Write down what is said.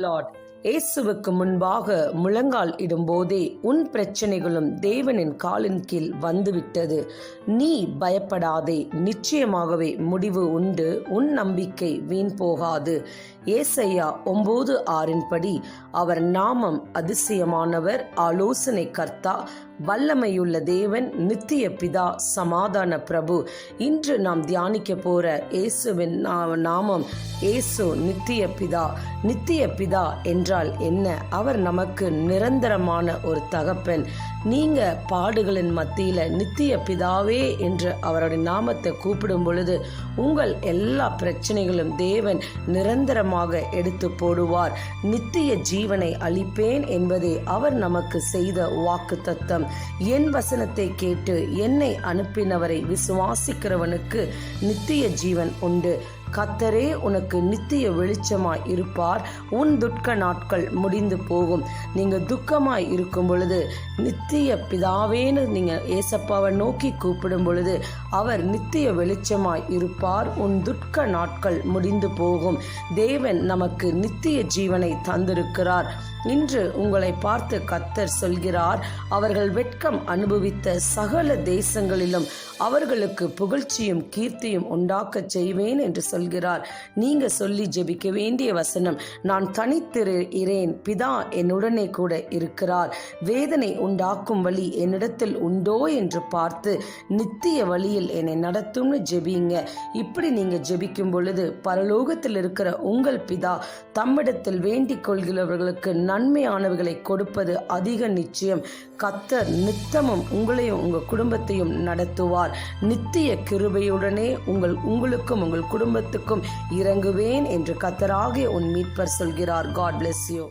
Lord இயேசுவுக்கு முன்பாக முழங்கால் இடும்போதே உன் பிரச்சனைகளும் தேவனின் காலின் கீழ் வந்துவிட்டது. நீ பயப்படாதே. நிச்சயமாகவே முடிவு உண்டு. உன் நம்பிக்கை வீண் போகாது. ஏசையா ஒன்பது ஆறின்படி அவர் நாமம் அதிசயமானவர். ஆலோசனை கர்த்தா. வல்லமையுள்ள தேவன். நித்திய பிதா. சமாதான பிரபு. இன்று நாம் தியானிக்க போற இயேசுவின் நாமம். இயேசு நித்திய பிதா. நித்திய பிதா என்றால் என்ன? அவர் நமக்கு நிரந்தரமான ஒரு தகப்பன். நீங்க பாடுகளின் மத்தியில நித்திய பிதாவே என்று அவருடைய நாமத்தை கூப்பிடும் பொழுது உங்கள் எல்லா பிரச்சனைகளும் தேவன் நிரந்தரமாக எடுத்து போடுவார். நித்திய ஜீவனை அளிப்பேன் என்பதே அவர் நமக்கு செய்த வாக்கு தத்தம் என் வசனத்தை கேட்டு என்னை அனுப்பினவரை விசுவாசிக்கிறவனுக்கு நித்திய ஜீவன் உண்டு. கத்தரே உனக்கு நித்திய வெளிச்சமாய் இருப்பார். உன் துக்க நாட்கள் முடிந்து போகும். நீங்க துக்கமாய் இருக்கும் பொழுது நித்திய பிதாவேன்னு நீங்க ஏசப்பாவை நோக்கி கூப்பிடும் பொழுது அவர் நித்திய வெளிச்சமாய் இருப்பார். உன் துக்க நாட்கள் முடிந்து போகும். தேவன் நமக்கு நித்திய ஜீவனை தந்திருக்கிறார். இன்று உங்களை பார்த்து கத்தர் சொல்கிறார் அவர்கள் வெட்கம் அனுபவித்த சகல தேசங்களிலும் அவர்களுக்கு புகழ்ச்சியும் கீர்த்தியும் உண்டாக்கச் செய்வேன் என்று சொல்கிறார். நீங்க சொல்லி ஜெபிக்க வேண்டிய வசனம் நான் தனித்திரு இரேன் பிதா என்னுடனே கூட இருக்கிறார். வேதனை உண்டாக்கும் வழி என்னிடத்தில் உண்டோ என்று பார்த்து நித்திய வழியில் என்னை நடத்தும்னு ஜெபிங்க இப்படி நீங்க ஜெபிக்கும் பொழுது பரலோகத்தில் இருக்கிற உங்கள் பிதா தம்மிடத்தில் வேண்டிக் கொள்கிறவர்களுக்கு நன்மையானவைகளை கொடுப்பது அதிக நிச்சயம். கத்தர் நித்தமும் உங்களையும் உங்கள் குடும்பத்தையும் நடத்துவார். நித்திய கிருபையுடனே உங்கள் உங்களுக்கும் உங்கள் குடும்பத்துக்கும் இறங்குவேன் என்று கத்தராகிய உன் மீட்பர் சொல்கிறார். God bless you